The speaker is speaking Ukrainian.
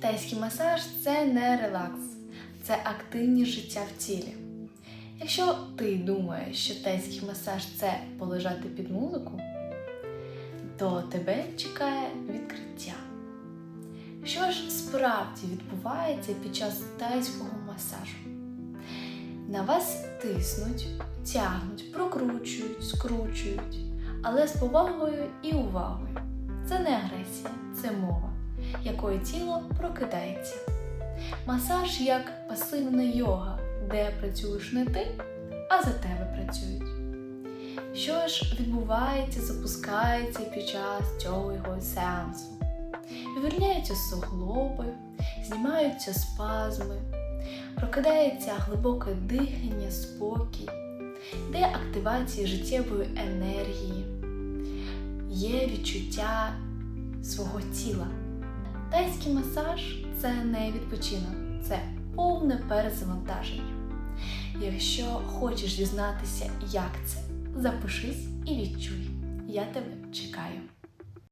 Тайський масаж це не релакс, це активність життя в тілі. Якщо ти думаєш, що тайський масаж це полежати під музику, то тебе чекає відкриття. Що ж справді відбувається під час тайського масажу? На вас тиснуть, тягнуть, прокручують, скручують, але з повагою і увагою. Це не агресія, це мова, якою тіло прокидається. Масаж як пасивна йога, де працюєш не ти, а за тебе працюють. Що ж відбувається, запускається під час цього його сеансу? Вивільняються суглоби, знімаються спазми, прокидається глибоке дихання, спокій, де активація життєвої енергії, є відчуття свого тіла. Тайський масаж це не відпочинок, це повне перезавантаження. Якщо хочеш дізнатися, як це, запишись і відчуй. Я тебе чекаю.